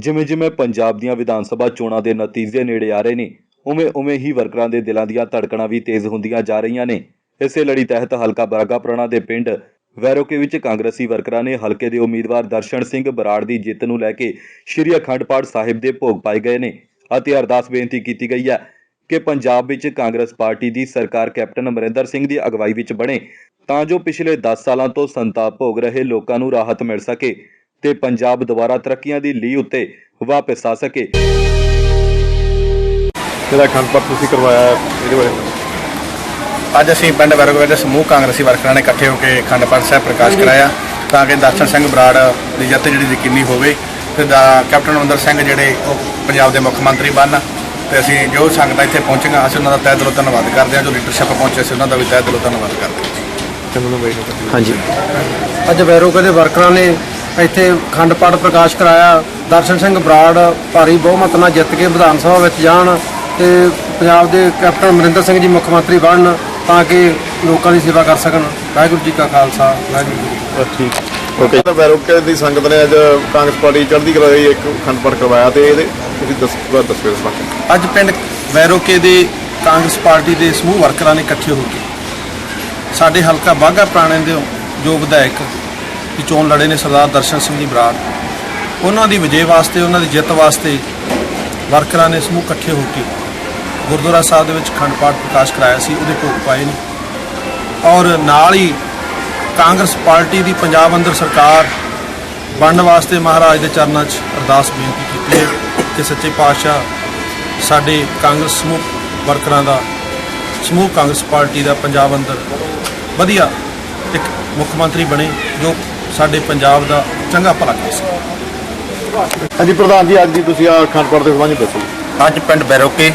ਜਿਵੇਂ-ਜਿਵੇਂ ਪੰਜਾਬ ਦੀਆਂ ਵਿਧਾਨ ਸਭਾ ਚੋਣਾਂ ਦੇ ਨਤੀਜੇ ਨੇੜੇ ਆ ਰਹੇ ਨੇ ਉਵੇਂ-ਉਵੇਂ ਹੀ ਵਰਕਰਾਂ ਦੇ ਦਿਲਾਂ ਦੀਆਂ ਧੜਕਣਾਂ ਵੀ ਤੇਜ਼ ਹੁੰਦੀਆਂ ਜਾ ਰਹੀਆਂ ਨੇ। ਇਸੇ ਲੜੀ ਤਹਿਤ ਹਲਕਾ ਬਰਾਗਾ ਪੁਰਾਣਾ ਦੇ ਪਿੰਡ ਵੈਰੋਕੇ ਵਿੱਚ ਕਾਂਗਰਸੀ ਵਰਕਰਾਂ ਨੇ ਹਲਕੇ ਦੇ ਉਮੀਦਵਾਰ ਦਰਸ਼ਨ ਸਿੰਘ ਬਰਾੜ ਦੀ ਜਿੱਤ ਨੂੰ ਲੈ ਕੇ ਸ਼੍ਰੀ ਅਖੰਡ ਪਾਠ ਸਾਹਿਬ ਦੇ ਭੋਗ ਪਾਏ ਗਏ ਨੇ ਅਤੇ ਅਰਦਾਸ ਬੇਨਤੀ ਕੀਤੀ ਗਈ ਹੈ ਕਿ ਪੰਜਾਬ ਵਿੱਚ ਕਾਂਗਰਸ ਪਾਰਟੀ ਦੀ ਸਰਕਾਰ ਕੈਪਟਨ ਅਮਰਿੰਦਰ ਸਿੰਘ ਦੀ ਅਗਵਾਈ ਵਿੱਚ ਬਣੇ ਤਾਂ ਜੋ ਪਿਛਲੇ 10 ਸਾਲਾਂ ਤੋਂ ਸੰਤਾਪ ਭੋਗ ਰਹੇ ਲੋਕਾਂ ਨੂੰ ਰਾਹਤ ਮਿਲ ਸਕੇ। ਤੇ ਪੰਜਾਬ ਦੁਬਾਰਾ ਤਰੱਕੀਆਂ ਦੀ ਲੀਹ ਉੱਤੇ ਵਾਪਸ ਆ ਸਕੇ ਜਿਹੜਾ ਅਖੰਡ ਪਾਠ ਤੁਸੀਂ ਕਰਵਾਇਆ ਹੈ, ਇਹਦੇ ਬਾਰੇ। ਅੱਜ ਅਸੀਂ ਪਿੰਡ ਵਰਗਵੇ ਦੇ ਸਮੂਹ ਕਾਂਗਰਸੀ ਵਰਕਰਾਂ ਨੇ ਇਕੱਠੇ ਹੋ ਕੇ ਅਖੰਡ ਪਾਠ ਸਾਹਿਬ ਪ੍ਰਕਾਸ਼ ਕਰਾਇਆ ਤਾਂ ਕਿ ਦਰਸ਼ਨ ਸਿੰਘ ਬਰਾੜ ਦੀ ਜਿੱਤ ਜਿਹੜੀ ਯਕੀਨੀ ਹੋਵੇ ਤੇ ਦਾ- ਕੈਪਟਨ ਅਮਰਿੰਦਰ ਸਿੰਘ ਜਿਹੜੇ ਉਹ ਪੰਜਾਬ ਦੇ ਮੁੱਖ ਮੰਤਰੀ ਬਣਨ ਤੇ ਅਸੀਂ ਜੋ ਸੰਗਤਾਂ ਇੱਥੇ ਪਹੁੰਚੀਆਂ ਅਸੀਂ ਉਹਨਾਂ ਦਾ ਤਹਿ ਦਿਲੋਂ ਧੰਨਵਾਦ ਕਰਦੇ ਹਾਂ ਜੋ ਲੀਡਰਸ਼ਿਪ ਪਹੁੰਚੇ ਸੀ ਉਹਨਾਂ ਦਾ ਵੀ ਤਹਿ ਦਿਲੋਂ ਧੰਨਵਾਦ ਕਰਦੇ ਹਾਂ ਚੰਦਨ ਬਾਈ ਨੂੰ ਦੱਸੋ। ਹਾਂਜੀ ਅੱਜ ਵੈਰੋਕੇ ਦੇ ਵਰਕਰਾਂ ਨੇ ਇੱਥੇ ਖੰਡ ਪਾਠ ਪ੍ਰਕਾਸ਼ ਕਰਾਇਆ। ਦਰਸ਼ਨ ਸਿੰਘ ਬਰਾੜ ਭਾਰੀ ਬਹੁਮਤ ਨਾਲ ਜਿੱਤ ਕੇ ਵਿਧਾਨ ਸਭਾ ਵਿੱਚ ਜਾਣ ਤੇ ਪੰਜਾਬ ਦੇ ਕੈਪਟਨ ਅਮਰਿੰਦਰ ਸਿੰਘ ਜੀ ਮੁੱਖ ਮੰਤਰੀ ਬਣਨ ਤਾਂ ਕਿ ਲੋਕਾਂ ਦੀ ਸੇਵਾ ਕਰ ਸਕਣ। ਵਾਹਿਗੁਰੂ ਜੀ ਕਾ ਖਾਲਸਾ ਵਾਹਿਗੁਰੂ ਜੀ ਕੀ ਫਤਿਹ। ਬਸ ਠੀਕ। ਓਕੇ। ਤਾਂ ਵੈਰੋਕੇ ਦੀ ਸੰਗਤ ਨੇ ਅੱਜ ਕਾਂਗਰਸ ਪਾਰਟੀ ਚੜ੍ਹਦੀ ਕਲਾ ਲਈ ਇੱਕ ਅਖੰਡ ਪਾਠ ਕਰਵਾਇਆ ਤੇ ਇਹਦੇ ਤੁਸੀਂ ਦੱਸ ਬਾਅਦ ਦੱਸੋ ਇਸ ਬਾਰੇ। ਅੱਜ ਪਿੰਡ ਵੈਰੋਕੇ ਦੇ ਕਾਂਗਰਸ ਪਾਰਟੀ ਦੇ ਸਮੂਹ ਵਰਕਰਾਂ ਨੇ ਇਕੱਠੇ ਹੋ ਕੇ ਸਾਡੇ ਹਲਕਾ ਬਾਘਾ ਪੁਰਾਣੇ ਦੇ ਜੋ ਵਿਧਾਇਕ ਦੀ ਚੋਣ ਲੜੇ ਨੇ ਸਰਦਾਰ ਦਰਸ਼ਨ ਸਿੰਘ ਜੀ ਬਰਾੜ। ਉਹਨਾਂ ਦੀ ਵਿਜੇ ਵਾਸਤੇ, ਉਹਨਾਂ ਦੀ ਜਿੱਤ ਵਾਸਤੇ ਵਰਕਰਾਂ ਨੇ ਸਮੂਹ ਇਕੱਠੇ ਹੋ ਕੇ ਗੁਰਦੁਆਰਾ ਸਾਹਿਬ ਦੇ ਵਿੱਚ ਖੰਡ ਪਾਠ ਪ੍ਰਕਾਸ਼ ਕਰਾਇਆ ਸੀ, ਉਹਦੇ ਭੋਗ ਪਾਏ ਨੇ। ਔਰ ਨਾਲ ਹੀ ਕਾਂਗਰਸ ਪਾਰਟੀ ਦੀ ਪੰਜਾਬ ਅੰਦਰ ਸਰਕਾਰ ਬਣਨ ਵਾਸਤੇ ਮਹਾਰਾਜ ਦੇ ਚਰਨਾਂ 'ਚ ਅਰਦਾਸ ਬੇਨਤੀ ਕੀਤੀ ਹੈ ਕਿ ਸੱਚੇ ਪਾਤਸ਼ਾਹ ਸਾਡੇ ਕਾਂਗਰਸ ਸਮੂਹ ਵਰਕਰਾਂ ਦਾ, ਸਮੂਹ ਕਾਂਗਰਸ ਪਾਰਟੀ ਦਾ ਪੰਜਾਬ ਅੰਦਰ ਵਧੀਆ ਇੱਕ ਮੁੱਖ ਮੰਤਰੀ ਬਣੇ, ਜੋ ਸਾਡੇ ਪੰਜਾਬ ਦਾ ਚੰਗਾ ਭਲਾ ਕਰ ਸਕੇ ਹਾਂਜੀ ਪ੍ਰਧਾਨ ਜੀ ਅੱਜ ਦੀ ਤੁਸੀਂ ਆ ਪਾਠ ਦੇ ਸੰਬੰਧ ਵਿੱਚ ਦੱਸੋ। ਅੱਜ ਪਿੰਡ ਬੈਰੋਕੇ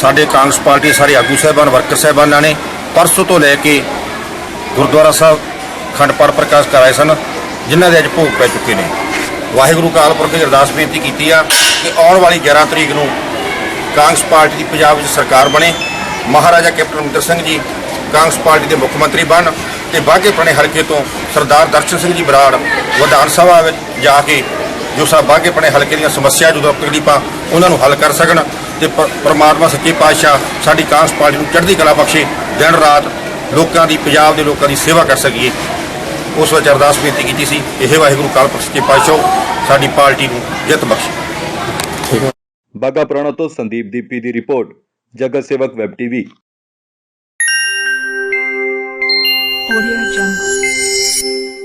ਸਾਡੇ ਕਾਂਗਰਸ ਪਾਰਟੀ ਸਾਰੇ ਆਗੂ ਸਾਹਿਬਾਨ ਵਰਕਰ ਸਾਹਿਬਾਨਾਂ ਨੇ ਪਰਸੋਂ ਤੋਂ ਲੈ ਕੇ ਗੁਰਦੁਆਰਾ ਸਾਹਿਬ ਖੰਡ ਪਾਠ ਪ੍ਰਕਾਸ਼ ਕਰਾਏ ਸਨ ਜਿਨ੍ਹਾਂ ਦੇ ਅੱਜ ਭੋਗ ਪੈ ਚੁੱਕੇ ਨੇ। ਵਾਹਿਗੁਰੂ ਕਾਲ ਪੁਰਖ ਦੀ ਅਰਦਾਸ ਬੇਨਤੀ ਕੀਤੀ ਆ ਕਿ ਆਉਣ ਵਾਲੀ 11 ਤਰੀਕ ਨੂੰ ਕਾਂਗਰਸ ਪਾਰਟੀ ਦੀ ਪੰਜਾਬ ਵਿੱਚ ਸਰਕਾਰ ਬਣੇ। ਮਹਾਰਾਜਾ ਕੈਪਟਨ ਅਮਰਿੰਦਰ ਸਿੰਘ ਜੀ ਕਾਂਗਰਸ ਪਾਰਟੀ ਦੇ ਮੁੱਖ ਮੰਤਰੀ ਬਣ। ਤੇ ਬਾਘੇ ਪੁਰਾਣੇ ਹਲਕੇ ਤੋਂ ਸਰਦਾਰ ਦਰਸ਼ਨ ਸਿੰਘ ਜੀ ਬਰਾੜ ਵਿਧਾਨ ਸਭਾ ਵਿੱਚ ਜਾ ਕੇ ਜੋ ਸਾ ਬਾਘੇ ਹਲਕੇ ਦੀਆਂ ਸਮੱਸਿਆ ਜਦੋਂ ਤਕਲੀਫਾਂ ਉਹਨਾਂ ਨੂੰ ਹੱਲ ਕਰ ਸਕਣ ਤੇ ਪ- ਸੱਚੇ ਪਾਤਸ਼ਾਹ ਸਾਡੀ ਕਾਂਗਰਸ ਪਾਰਟੀ ਨੂੰ ਚੜ੍ਹਦੀ ਕਲਾ ਬਖਸ਼ੇ, ਦਿਨ ਰਾਤ ਲੋਕਾਂ ਦੀ, ਪੰਜਾਬ ਦੇ ਲੋਕਾਂ ਦੀ ਸੇਵਾ ਕਰ ਸਕੀਏ। ਉਸ ਵਿੱਚ ਅਰਦਾਸ ਬੇਨਤੀ ਕੀਤੀ ਸੀ, ਇਹ ਵਾਹਿਗੁਰੂ ਕਾਲ ਪੁਰਖ ਸੱਚੇ ਪਾਤਸ਼ਾਹ ਸਾਡੀ ਪਾਰਟੀ ਨੂੰ ਜਿੱਤ ਬਖਸ਼ੇ। ਬਾਗਾ ਪੁਰਾਣਾ ਤੋਂ ਸੰਦੀਪ ਦੀਪੀ ਦੀ ਰਿਪੋਰਟ, ਜਗਤ ਸੇਵਕ ਵੈਬ ਟੀਵੀ। Audio Jungle.